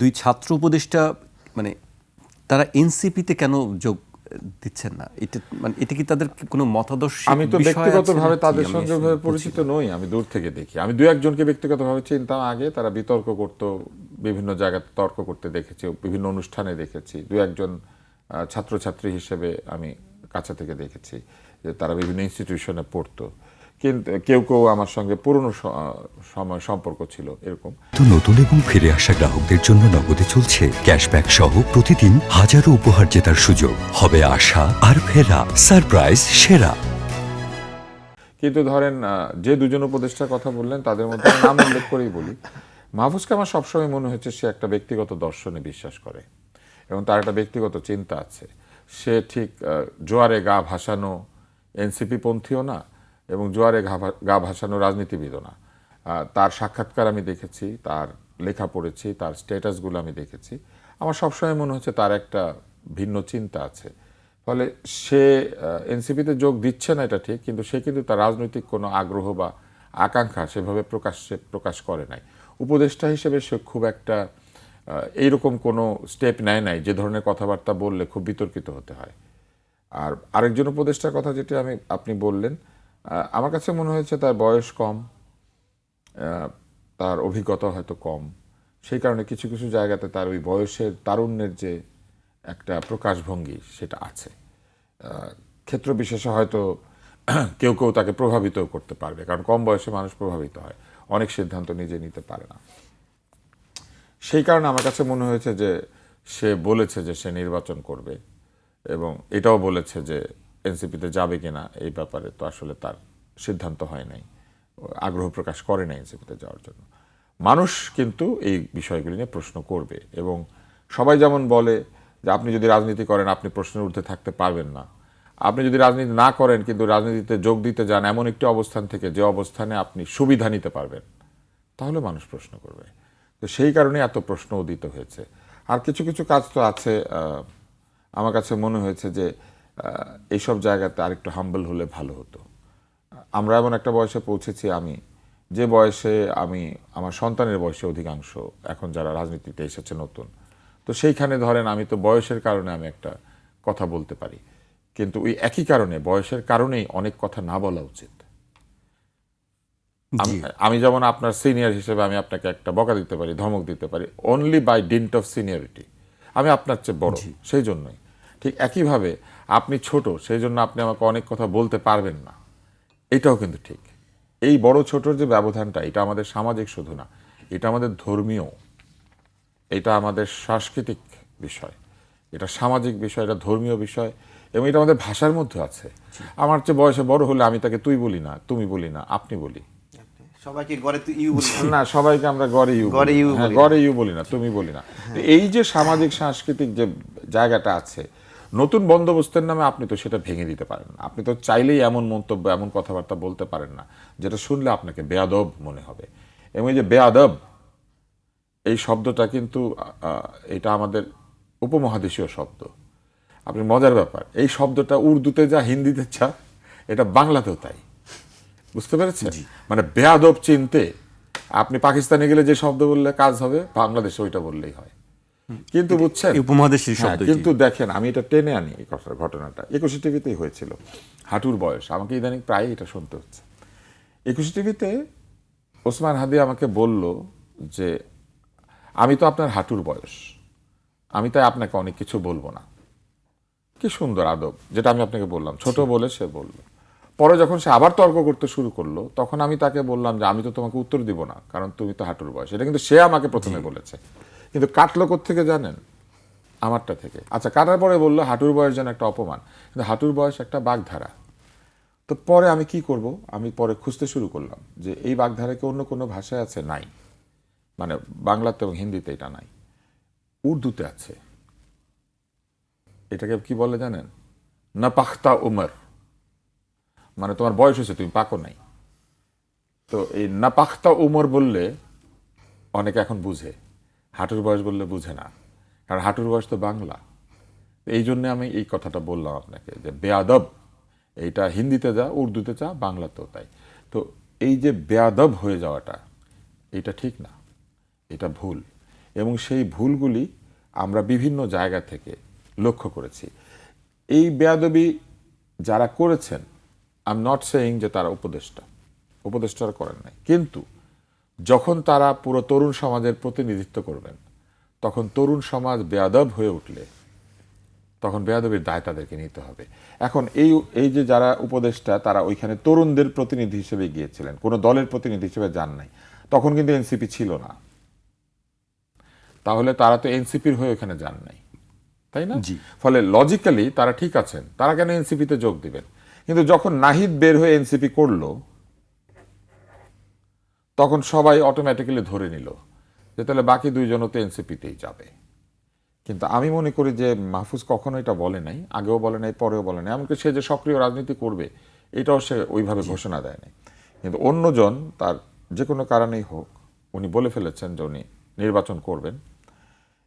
দুই ছাত্র উপদেষ্টা মানে তারা এনসিপিতে কেন যোগ দিচ্ছেন না? এটা মানে এটা কি তাদের কোনো মতাদর্শ আমি তো ব্যক্তিগতভাবে তাদের সঙ্গে পরিচিত নই আমি দূর থেকে দেখি। আমি দু একজনকে ব্যক্তিগতভাবে চিনতাম আগে তারা বিতর্ক করত বিভিন্ন জায়গায় তর্ক করতে দেখেছি বিভিন্ন অনুষ্ঠানে দেখেছি। দু একজন ছাত্রছাত্রী হিসেবে আমি কাছে থেকে দেখেছি যে তারা বিভিন্ন ইনস্টিটিউশনে পড়তো। কিন্তু কেউ কেউ আমার সঙ্গে পুরনো সময় সম্পর্ক ছিল এরকম। তো নতুন এবং ফিরে আসা গ্রাহকদের জন্য নগদে চলছে ক্যাশব্যাক সহ প্রতিদিন হাজারো উপহার জেতার সুযোগ। হবে আশা আর ফেরা সারপ্রাইজ সেরা। কিন্তু ধরেন যে দুজন উপদেষ্টার কথা বললেন তাদের মধ্যে নাম উল্লেখ করেই বলি। মাহফুজকে আমার সবসময় মনে হচ্ছে সে একটা ব্যক্তিগত দর্শনে বিশ্বাস করে এবং তার একটা ব্যক্তিগত চিন্তা আছে। সে ঠিক জোয়ারে গা ভাসানো এনসিপি পন্থীও না এবং জোয়ারে গা ভাসানো রাজনীতিবিদও না। তার সাক্ষাৎকার আমি দেখেছি, তার লেখা পড়েছি, তার স্ট্যাটাসগুলো আমি দেখেছি। আমার সবসময় মনে হচ্ছে তার একটা ভিন্ন চিন্তা আছে। ফলে সে এনসিপিতে যোগ দিচ্ছে না এটা ঠিক, কিন্তু সে কিন্তু তার রাজনৈতিক কোনো আগ্রহ বা আকাঙ্ক্ষা সেভাবে প্রকাশ্যে প্রকাশ করে নাই। উপদেষ্টা হিসেবে সে খুব একটা এইরকম কোনো স্টেপ নেয় নাই, যে ধরনের কথাবার্তা বললে খুব বিতর্কিত হতে হয়। আর আরেকজন উপদেষ্টার কথা যেটা আমি, আপনি বললেন আমার কাছে মনে হয়েছে তার বয়স কম তার অভিজ্ঞতা হয়তো কম। সেই কারণে কিছু কিছু জায়গাতে তার ওই বয়সের তারুণ্যের যে একটা প্রকাশভঙ্গি সেটা আছে। ক্ষেত্র বিশেষে হয়তো কেউ কেউ তাকে প্রভাবিতও করতে পারবে, কারণ কম বয়সে মানুষ প্রভাবিত হয়, অনেক সিদ্ধান্ত নিজে নিতে পারে না। সেই কারণে আমার কাছে মনে হয়েছে যে সে বলেছে যে সে নির্বাচন করবে এবং এটাও বলেছে যে এনসিপিতে যাবে কিনা এই ব্যাপারে তো আসলে তার সিদ্ধান্ত হয় নাই। আগ্রহ প্রকাশ করে না এনসিপিতে যাওয়ার জন্য। মানুষ কিন্তু এই বিষয়গুলি নিয়ে প্রশ্ন করবে এবং সবাই যেমন বলে যে আপনি যদি রাজনীতি করেন, আপনি প্রশ্নের ঊর্ধ্বে থাকতে পারবেন না। আপনি যদি রাজনীতি না করেন, কিন্তু রাজনীতিতে যোগ দিতে যান এমন একটি অবস্থান থেকে যে অবস্থানে আপনি সুবিধা নিতে পারবেন, তাহলে মানুষ প্রশ্ন করবে। তো সেই কারণে এত প্রশ্ন উদিত হয়েছে। আর কিছু কিছু কাজ তো আছে আমার কাছে মনে হয়েছে যে এইসব জায়গাতে আরেকটু হাম্বল হলে ভালো হতো। আমরা এমন একটা বয়সে পৌঁছেছি আমি যে বয়সে আমি আমার সন্তানের বয়সে অধিকাংশ এখন যারা রাজনীতিতে এসেছে নতুন। তো সেইখানে ধরেন আমি তো বয়সের কারণে আমি একটা কথা বলতে পারি। কিন্তু ওই একই কারণে বয়সের কারণেই অনেক কথা না বলা উচিত। আমি- যেমন আপনার সিনিয়র হিসেবে আমি আপনাকে একটা বকা দিতে পারি ধমক দিতে পারি only by dint of seniority আমি আপনার চেয়ে বড় সেই জন্যই। ঠিক একইভাবে আপনি ছোট সেই জন্য আপনি আমাকে অনেক কথা বলতে পারবেন না। এটাও কিন্তু ঠিক। এই বড় ছোটর যে ব্যবধানটা এটা আমাদের সামাজিক শুধু না এটা আমাদের ধর্মীয়। এটা আমাদের সাংস্কৃতিক বিষয়। এটা সামাজিক বিষয় এটা ধর্মীয় বিষয় এবং এটা আমাদের ভাষার মধ্যে আছে। আমার চেয়ে বয়সে বড় হলে আমি তাকে তুই বলি না তুমি বলি না আপনি বলি। সবাইকে গড়ে ইউ বলি না। সবাইকে আমরা গড়ে ইউ গড়ে ইউ হ্যাঁ, বলি। গড়ে ইউ বলি না তুমি বলি না। তো এই যে সামাজিক সাংস্কৃতিক যে জায়গাটা আছে নতুন বন্দোবস্তের নামে আপনি তো সেটা ভেঙে দিতে পারেন না। আপনি তো চাইলেই এমন মন্তব্য এমন কথাবার্তা বলতে পারেন না যেটা শুনলে আপনাকে বেয়াদব মনে হবে। এবং এই যে বেয়াদব এই শব্দটা কিন্তু এটা আমাদের উপমহাদেশীয় শব্দ। আপনি মজার ব্যাপার এই শব্দটা উর্দুতে যা হিন্দিতে যা এটা বাংলাতেও তাই। বুঝতে পেরেছেন? মানে বেয়াদব চিনতে আপনি পাকিস্তানে গেলে যে শব্দ বললে কাজ হবে বাংলাদেশে ওইটা বললেই হয়। কিন্তু বুঝছেন? উপমহাদেশের হ্যাঁ, শব্দ কিন্তু দেখেন আমি এটা টেনে আনি এই কথার ঘটনাটা। একুশে টিভিতেই হয়েছিল। হাঁটুর বয়স আমাকে ইদানিং প্রায় এটা শুনতে হচ্ছে। একুশে টিভিতে ওসমান হাদি আমাকে বলল যে আমি তো আপনার হাঁটুর বয়স। আমি তাই আপনাকে অনেক কিছু বলব না। কি সুন্দর আদব যেটা আমি আপনাকে বললাম। ছোট বলে সে বলল। পরে যখন সে আবার তর্ক করতে শুরু করল তখন আমি তাকে বললাম যে আমি তো তোমাকে উত্তর দিব না কারণ তুমি তো হাঁটুর বয়স। এটা কিন্তু সে আমাকে প্রথমে বলেছে। কিন্তু কাটলো থেকে জানেন? আমারটা থেকে। আচ্ছা কাটার পরে বলল হাঁটুর বয়স যেন একটা অপমান। কিন্তু হাঁটুর বয়স একটা বাগধারা। তো পরে আমি কি করব? আমি পরে খুঁজতে শুরু করলাম যে এই বাগধারা কি অন্য কোনো ভাষায় আছে? নাই। মানে বাংলাতে এবং হিন্দিতে এটা নাই। উর্দুতে আছে। এটাকে কি বলে জানেন? না পাখতা উমর। মানে তোমার বয়স হয়েছে, তুমি পাকো নাই। তো এই না পাখতা উমর বললে অনেকে এখন বুঝে। হাঁটুর বয়স বললে বুঝে না। কারণ হাঁটুর বয়স তো বাংলা। এই জন্যে আমি এই কথাটা বললাম আপনাকে যে বেয়াদব, এইটা হিন্দিতে যা, উর্দুতে যা, বাংলাতেও তাই। তো এই যে বেয়াদব হয়ে যাওয়াটা এটা ঠিক না। এটা ভুল। এবং সেই ভুলগুলি আমরা বিভিন্ন জায়গা থেকে লক্ষ্য করেছি। এই বেয়াদবি যারা করেছেন আই এম নট সেইং যে তারা উপদেষ্টা। উপদেষ্টারা করেন নাই। কিন্তু যখন তারা পুরো তরুণ সমাজের প্রতিনিধিত্ব করবেন তখন তরুণ সমাজ বেয়াদব হয়ে উঠলে তখন বেয়াদবির দায় তাদেরকে নিতে হবে। এখন এই এই যে যারা উপদেষ্টা তারা ওইখানে তরুণদের প্রতিনিধি হিসেবে গিয়েছিলেন কোনো দলের প্রতিনিধি হিসেবে যান নাই। তখন কিন্তু এনসিপি ছিল না। তাহলে তারা তো এনসিপির হয়ে ওখানে যান নাই তাই না? জি। ফলে লজিক্যালি তারা ঠিক আছেন তারা কেন এনসিপিতে যোগ দিবেন? কিন্তু যখন নাহিদ বের হয়ে এনসিপি করল তখন সবাই অটোমেটিক্যালি ধরে নিল যে তাহলে বাকি দুইজনও তো এনসিপিতেই যাবে। কিন্তু আমি মনে করি যে মাহফুজ কখনো এটা বলে নাই আগেও বলে নাই পরেও বলে নাই। এমনকি সে যে সক্রিয় রাজনীতি করবে এটাও সে ওইভাবে ঘোষণা দেয় নাই। কিন্তু অন্যজন তার যে কোনো কারণেই হোক উনি বলে ফেলেছেন যে উনি নির্বাচন করবেন।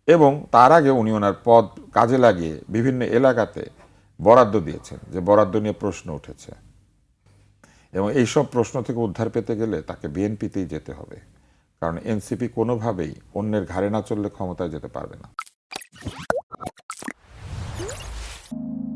এবং তার আগে উনি ওনার পদ কাজে লাগিয়ে বিভিন্ন এলাকাতে বরাদ্দ দিয়েছেন যে বরাদ্দ নিয়ে প্রশ্ন উঠেছে। এবং এইসব প্রশ্ন থেকে উদ্ধার পেতে গেলে তাকে বিএনপিতেই যেতে হবে। কারণ এনসিপি কোনোভাবেই অন্যের ঘাড়ে না চললে ক্ষমতায় যেতে পারবে না।